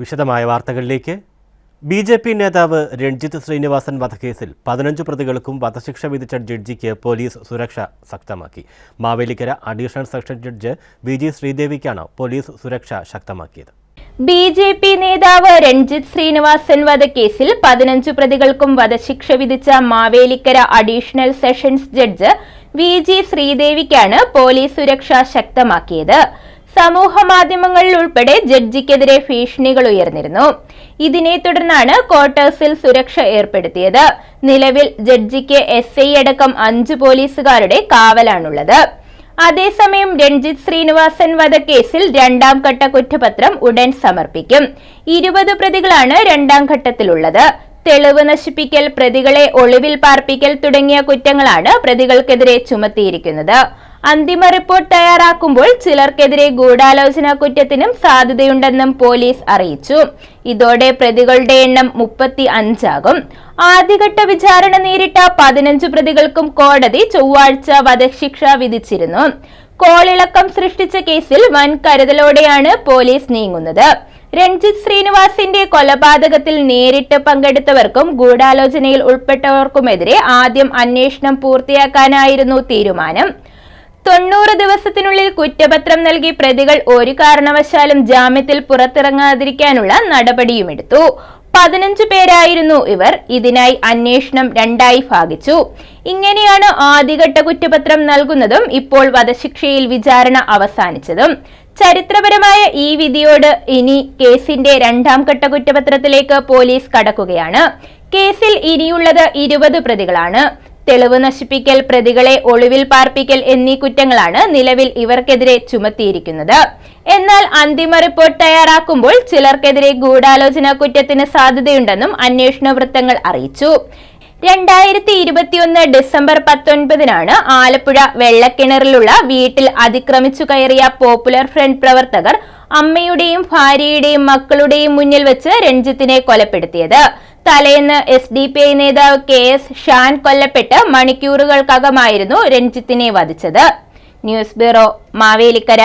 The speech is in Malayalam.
വിശദമായ വാർത്തകളിലേക്ക്. ബി ജെ പി നേതാവ് രഞ്ജിത്ത് ശ്രീനിവാസൻ വധക്കേസിൽ പതിനഞ്ച് പ്രതികൾക്കും വധശിക്ഷ വിധിച്ച ജഡ്ജിക്ക് പോലീസ് സുരക്ഷ ശക്തമാക്കി. Mavelikkara additional session judge B G ശ്രീദേവിക്കാണ് police സുരക്ഷ ശക്തമാക്കിയത്. ബി ജെ പി നേതാവ് രഞ്ജിത്ത് ശ്രീനിവാസൻ വധക്കേസിൽ പതിനഞ്ച് പ്രതികൾക്കും വധശിക്ഷ വിധിച്ച Mavelikkara additional sessions judge V G ശ്രീദേവിക്കാണ് police സുരക്ഷ ശക്തമാക്കിയത്. സമൂഹ മാധ്യമങ്ങളിൽ ഉൾപ്പെടെ ജഡ്ജിക്കെതിരെ ഭീഷണികൾ ഉയർന്നിരുന്നു. ഇതിനെ തുടർന്നാണ് ക്വാർട്ടേഴ്സിൽ സുരക്ഷ ഏർപ്പെടുത്തിയത്. നിലവിൽ ജഡ്ജിക്ക് എസ് ഐ അടക്കം അഞ്ച് പോലീസുകാരുടെ കാവലാണുള്ളത്. അതേസമയം രഞ്ജിത്ത് ശ്രീനിവാസൻ വധക്കേസിൽ രണ്ടാം ഘട്ട കുറ്റപത്രം ഉടൻ സമർപ്പിക്കും. ഇരുപത് പ്രതികളാണ് രണ്ടാം ഘട്ടത്തിലുള്ളത്. തെളിവ് നശിപ്പിക്കൽ പ്രതികളെ ഒളിവിൽ പാർപ്പിക്കൽ തുടങ്ങിയ കുറ്റങ്ങളാണ് പ്രതികൾക്കെതിരെ ചുമത്തിയിരിക്കുന്നത്. അന്തിമ റിപ്പോർട്ട് തയ്യാറാക്കുമ്പോൾ ചിലർക്കെതിരെ ഗൂഢാലോചന കുറ്റത്തിനും സാധ്യതയുണ്ടെന്നും പോലീസ് അറിയിച്ചു. ഇതോടെ പ്രതികളുടെ എണ്ണം മുപ്പത്തി അഞ്ചാകും ആദ്യഘട്ട വിചാരണ നേരിട്ട പതിനഞ്ച് പ്രതികൾക്കും കോടതി ചൊവ്വാഴ്ച വധശിക്ഷ വിധിച്ചിരുന്നു. കോളിളക്കം സൃഷ്ടിച്ച കേസിൽ വൻ കരുതലോടെയാണ് പോലീസ് നീങ്ങുന്നത്. രഞ്ജിത് ശ്രീനിവാസിന്റെ കൊലപാതകത്തിൽ നേരിട്ട് പങ്കെടുത്തവർക്കും ഗൂഢാലോചനയിൽ ഉൾപ്പെട്ടവർക്കുമെതിരെ ആദ്യം അന്വേഷണം പൂർത്തിയാക്കാനായിരുന്നു തീരുമാനം. തൊണ്ണൂറ് ദിവസത്തിനുള്ളിൽ കുറ്റപത്രം നൽകി പ്രതികൾ ഒരു കാരണവശാലും ജാമ്യത്തിൽ പുറത്തിറങ്ങാതിരിക്കാനുള്ള നടപടിയുമെടുത്തു. പതിനഞ്ചു പേരായിരുന്നു ഇവർ. ഇതിനായി അന്വേഷണം രണ്ടായി ഭാഗിച്ചു. ഇങ്ങനെയാണ് ആദ്യഘട്ട കുറ്റപത്രം നൽകുന്നതും ഇപ്പോൾ വധശിക്ഷയിൽ വിചാരണ അവസാനിച്ചതും. ചരിത്രപരമായ ഈ വിധിയോട് ഇനി കേസിന്റെ രണ്ടാം ഘട്ട കുറ്റപത്രത്തിലേക്ക് പോലീസ് കടക്കുകയാണ്. കേസിൽ ഇനിയുള്ളത് ഇരുപത് പ്രതികളാണ്. തെളിവ് നശിപ്പിക്കൽ പ്രതികളെ ഒളിവിൽ പാർപ്പിക്കൽ എന്നീ കുറ്റങ്ങളാണ് നിലവിൽ ഇവർക്കെതിരെ ചുമത്തിയിരിക്കുന്നത്. എന്നാൽ അന്തിമ റിപ്പോർട്ട് തയ്യാറാക്കുമ്പോൾ ചിലർക്കെതിരെ ഗൂഢാലോചന കുറ്റത്തിന് സാധ്യതയുണ്ടെന്നും അന്വേഷണ വൃത്തങ്ങൾ അറിയിച്ചു. രണ്ടായിരത്തി ഇരുപത്തിയൊന്ന് ഡിസംബർ പത്തൊൻപതിനാണ് ആലപ്പുഴ വെള്ളക്കിണറിലുള്ള വീട്ടിൽ അതിക്രമിച്ചു കയറിയ പോപ്പുലർ ഫ്രണ്ട് പ്രവർത്തകർ അമ്മയുടെയും ഭാര്യയുടെയും മക്കളുടെയും മുന്നിൽ വെച്ച് രഞ്ജിത്തിനെ കൊലപ്പെടുത്തിയത്. തലേന്ന് എസ് ഡി പി ഐ നേതാവ് കെ എസ് ഷാൻ കൊല്ലപ്പെട്ട് മണിക്കൂറുകൾക്കകമായിരുന്നു രഞ്ജിത്തിനെ വധിച്ചത്. News bureau Mavelikkara.